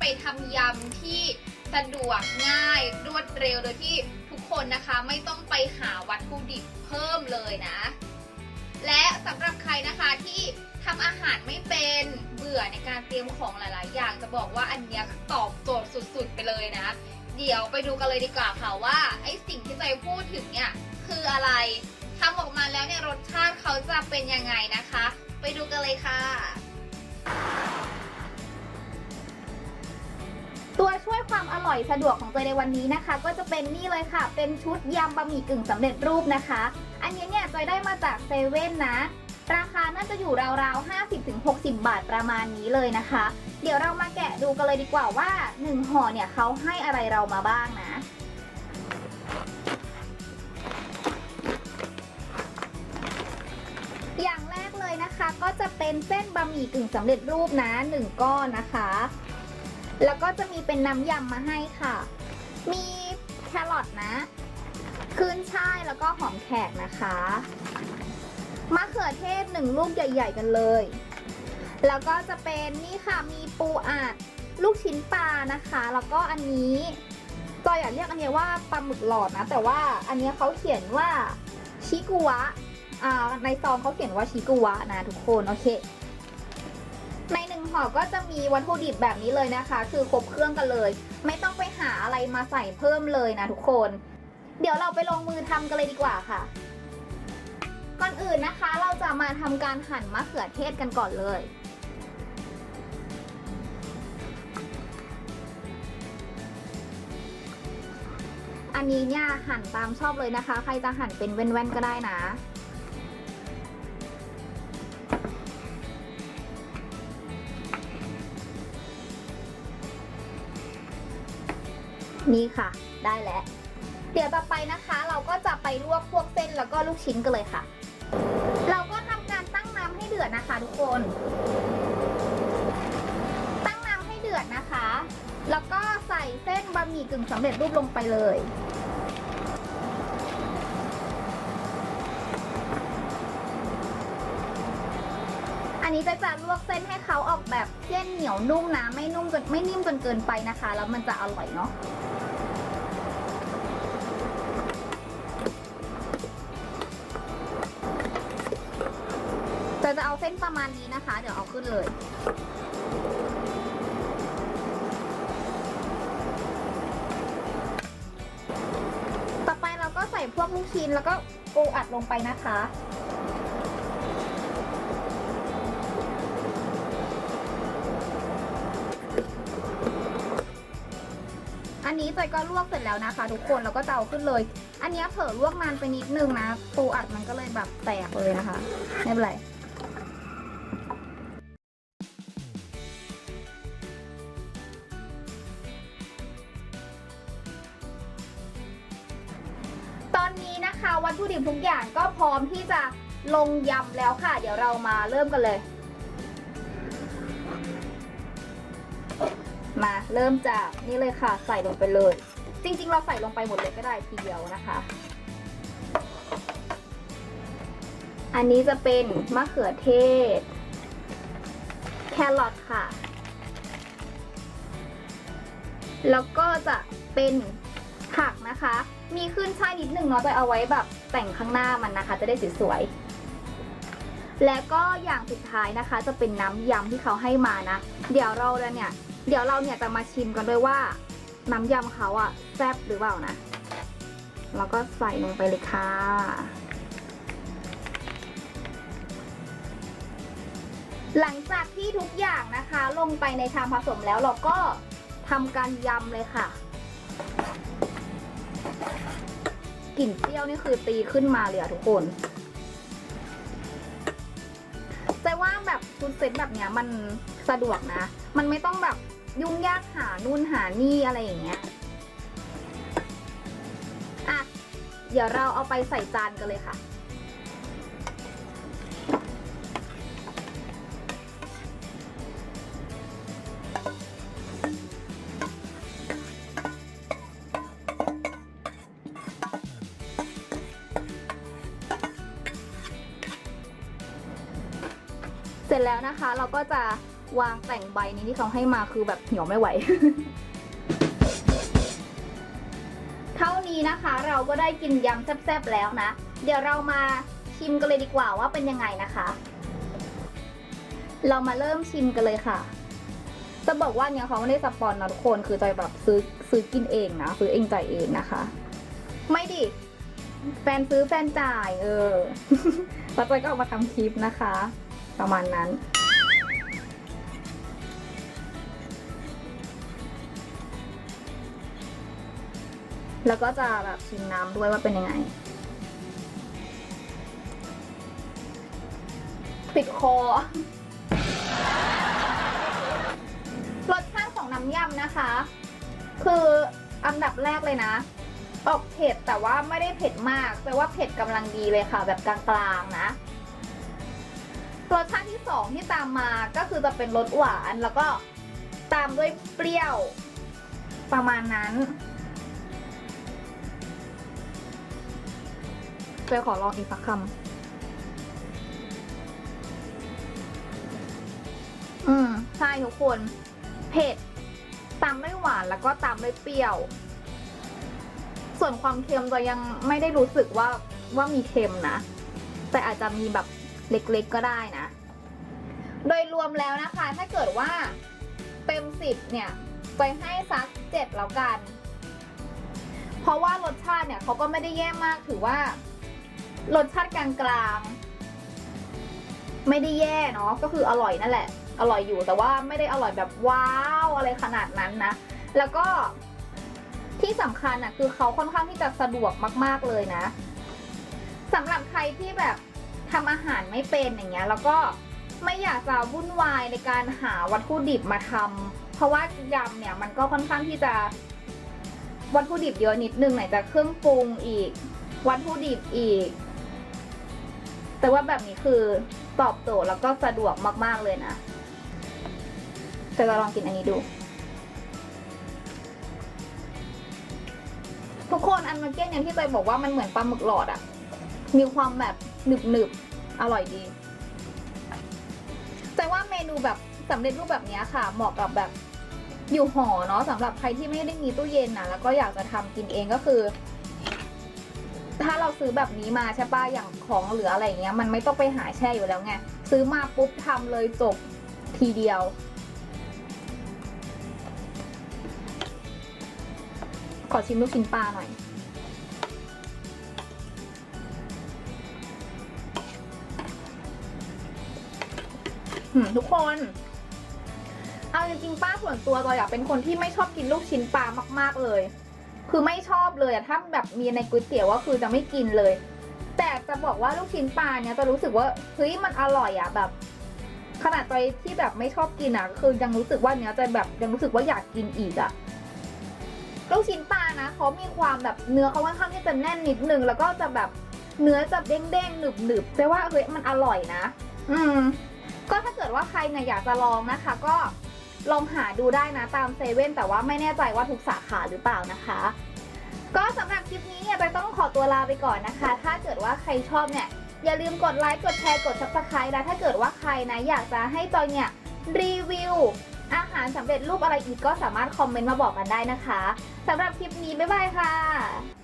ไปทำยำที่สะดวกง่ายรวดเร็วโดยที่ทุกคนนะคะไม่ต้องไปหาวัตถุดิบเพิ่มเลยนะ และสำหรับใครนะคะที่ทำอาหารไม่เป็น อในการเตรียมของหลาย ๆ อย่างจะบอกว่าอันเนี้ยตอบโจทย์สุด ๆ ไปเลยนะ เดี๋ยวไปดูกันเลยดีกว่าค่ะว่าไอ้สิ่งที่ใจพูดถึงเนี่ยคืออะไรทำออกมาแล้วเนี่ยรสชาติเขาจะเป็นยังไงนะคะ ไปดูกันเลยค่ะ ตัวช่วยความอร่อยสะดวกของเจในวันนี้นะคะ ก็จะเป็นนี่เลยค่ะ เป็นชุดยำบะหมี่กึ่งสำเร็จรูปนะคะ อันนี้เนี่ยจอยได้มาจากเซเว่นนะ ราคาน่าจะอยู่ราวๆ 50-60 บาทประมาณนี้เลยนะคะ เดี๋ยวเรามาแกะดูกันเลยดีกว่าว่า 1ห่อเนี่ยเขาให้อะไรเรามาบ้างนะ อย่างแรกเลยนะคะ ก็จะเป็นเส้นบะหมี่กึ่งสำเร็จรูปนะ 1 ก้อนนะคะ แล้วก็จะมีเป็นน้ำยำมาให้ค่ะ มีแครอทนะ ขึ้นช่ายแล้วก็หอมแขกนะคะ มะเขือเทศหนึ่งลูกใหญ่ ๆ กันเลย แล้วก็จะเป็นนี่ค่ะมีปูอัดลูกชิ้นปลานะคะ แล้วก็อันนี้จอยอยากเรียกอันนี้ว่าปลาหมึกหลอดนะ แต่ว่าอันนี้เขาเขียนว่าชิกุวะอ่าในซองเขาเขียนว่าชิกุวะนะทุกคนโอเค ในหนึ่งห่อก็จะมีวัตถุดิบแบบนี้เลยนะคะ คือครบเครื่องกันเลย ไม่ต้องไปหาอะไรมาใส่เพิ่มเลยนะทุกคน เดี๋ยวเราไปลงมือทำกันเลยดีกว่าค่ะ ก่อนอื่นนะคะเราจะมาทำการหั่นมะเขือเทศกันก่อนเลยอันนี้เนี่ยหั่นตามชอบเลยนะคะ ใครจะหั่นเป็นแว่นๆก็ได้นะ นี่ค่ะได้แล้ว เดี๋ยวต่อไปนะคะ เราก็จะไปลวกพวกเส้นแล้วก็ลูกชิ้นกันเลยค่ะ ดนะคะทุกคน ตั้งน้ำให้เดือดนะคะ แล้วก็ใส่เส้นบะหมี่กึ่งสำเร็จรูปลงไปเลยอันนี้จะจะลวกเส้นให้เขาออกแบบเส้นเหนียวนุ่มนะ ไม่นุ่มจนไม่นิ่มจนเกินไปนะคะ แล้วมันจะอร่อยเนาะ จะเอาเส้นประมาณนี้นะคะ เดี๋ยวเอาขึ้นเลยต่อไปเราก็ใส่พวกลูกชิ้นแล้วก็ปูอัดลงไปนะคะ อันนี้จอยก็ลวกเสร็จแล้วนะคะ ทุกคนแล้วก็จะเอาขึ้นเลย อันนี้เผลอลวกนานไปนิดนึงนะ ปูอัดมันก็เลยแบบแตกเลยนะคะ ไม่เป็นไร ทุกอย่างก็พร้อมที่จะลงยำแล้วค่ะ เดี๋ยวเรามาเริ่มกันเลย มาเริ่มจากนี่เลยค่ะ ใส่ลงไปเลย จริง ๆ เราใส่ลงไปหมดเลยก็ได้ทีเดียวนะคะ อันนี้จะเป็นมะเขือเทศ แครอทค่ะ แล้วก็จะเป็นผักนะคะ มีขึ้นช่ายนิดหนึ่งเนาะจะเอาไว้แบบ แต่งข้างหน้ามันนะคะ จะได้สวยๆและก็อย่างสุดท้ายนะคะ จะเป็นน้ำยำที่เขาให้มานะ เดี๋ยวเราเนี่ยเดี๋ยวเราเนี่ยจะมาชิมกันด้วยว่า น้ำยำเขาอะแซ่บหรือเปล่านะแล้วก็ใส่ลงไปเลยค่ะหลังจากที่ทุกอย่างนะคะ ลงไปในชามผสมแล้วเราก็ทำการยำเลยค่ะ กลิ่นเปรี้ยวนี่คือตีขึ้นมาเลยอะทุกคนใจว่าแบบชุดเซ็ตแบบเนี้ยมันสะดวกนะ มันไม่ต้องแบบยุ่งยากหานู่นหานี่อะไรอย่างเงี้ยอะเดี๋ยวเราเอาไปใส่จานกันเลยค่ะ เสร็จแล้วนะคะ เราก็จะวางแต่งใบนี้ที่เขาให้มาคือแบบเหี่ยวไม่ไหว เท่านี้นะคะ เราก็ได้กินยำแซ่บๆแล้วนะ เดี๋ยวเรามาชิมกันเลยดีกว่าว่าเป็นยังไงนะคะ เรามาเริ่มชิมกันเลยค่ะ จะบอกว่าเนี่ยเขาไม่ได้สปอนนะทุกคนคือจอยแบบซื้อซื้อกินเองนะซื้อเองจ่ายเองนะคะ ไม่ดิแฟนซื้อแฟนจ่าย เออแล้วจอยก็เอามาทำคลิปนะคะ ประมาณนั้น แล้วก็จะแบบชิมน้ำด้วยว่าเป็นยังไงปิดคอ รสชาติของน้ำยำนะคะ คืออันดับแรกเลยนะ ออกเผ็ดแต่ว่าไม่ได้เผ็ดมากแปลว่าเผ็ดกำลังดีเลยค่ะ แบบกลางๆนะ รสชาติที่สองที่ตามมาก็คือจะเป็นรสหวานแล้วก็ตามด้วยเปรี้ยวประมาณนั้นเปขอลองอีกสักคำอืมใช่ทุกคน เผ็ดตามด้วยหวานแล้วก็ตามด้วยเปรี้ยว ส่วนความเค็มจะยังไม่ได้รู้สึกว่าว่ามีเค็มนะ แต่อาจจะมีแบบ เล็กๆก็ได้นะ โดยรวมแล้วนะคะ ถ้าเกิดว่าเต็มสิบเนี่ยไปให้สักเจ็ดแล้วกัน เพราะว่ารสชาติเนี่ยเขาก็ไม่ได้แย่มากถือว่ารสชาติกลางๆ ไม่ได้แย่เนาะก็คืออร่อยนั่นแหละ อร่อยอยู่แต่ว่าไม่ได้อร่อยแบบว้าวอะไรขนาดนั้นนะ แล้วก็ที่สำคัญอะคือเขาค่อนข้างที่จะสะดวกมาก ๆเลยนะสำหรับใครที่แบบทำอาหาร ไม่เป็นอย่างเงี้ยแล้วก็ไม่อยากจะวุ่นวายในการหาวัตถุดิบมาทำเพราะว่ายำเนี่ยมันก็ค่อนข้างที่จะวัตถุดิบเยอะนิดนึงไหนจะเครื่องปรุงอีก วัตถุดิบอีก แต่ว่าแบบนี้คือตอบโจทย์แล้วก็สะดวกมาก ๆเลยนะจะลองกินอันนี้ดู ทุกคนอันมันเก้นอย่างที่ใจบอกว่ามันเหมือนปลาหมึกหลอดอะมีความแบบหนึบหนึบๆ อร่อยดีใจว่าเมนูแบบสำเร็จรูปแบบนี้ค่ะ เหมาะกับแบบอยู่หอเนาะสำหรับใครที่ไม่ได้มีตู้เย็นนะแล้วก็อยากจะทำกินเองก็คือ ถ้าเราซื้อแบบนี้มาใช่ป่ะอย่างของเหลืออะไรเงี้ย มันไม่ต้องไปหาแช่อยู่แล้วไงซื้อมาปุ๊บทำเลยจบทีเดียวขอชิมลูกชิ้นปลาหน่อย ทุกคน เอาจริงๆป้าส่วนตัวจอยอยากเป็นคนที่ไม่ชอบกินลูกชิ้นปลามาก ๆเลย คือไม่ชอบเลยอะถ้าแบบมีในก๋วยเตี๋ยวก็คือจะไม่กินเลย แต่จะบอกว่าลูกชิ้นปลาเนี่ยจะรู้สึกว่าเฮ้ยมันอร่อยอะแบบ ขนาดจอยที่แบบไม่ชอบกินอะคือยังรู้สึกว่าเนี้ยจะแบบยังรู้สึกว่าอยากกินอีกอะลูกชิ้นปลานะเขามีความแบบเนื้อเขาค่อนข้างที่จะแน่นนิดนึงแล้วก็จะแบบเนื้อจะเด้งๆหนึบๆแปลว่าเฮ้ยมันอร่อยนะ อืม ก็ถ้าเกิดว่าใครเนี่ยอยากจะลองนะคะ ก็ลองหาดูได้นะตามเซเว่นแต่ว่าไม่แน่ใจว่าทุกสาขาหรือเปล่านะคะ ก็สำหรับคลิปนี้เนี่ยไปต้องขอตัวลาไปก่อนนะคะ ถ้าเกิดว่าใครชอบเนี่ยอย่าลืมกดไลค์กดแชร์กด subscribe และถ้าเกิดว่าใครนะอยากจะให้จอยเนี่ยรีวิวอาหารสำเร็จรูปอะไรอีกก็สามารถคอมเมนต์มาบอกกันได้นะคะสำหรับคลิปนี้บ๊ายบายค่ะ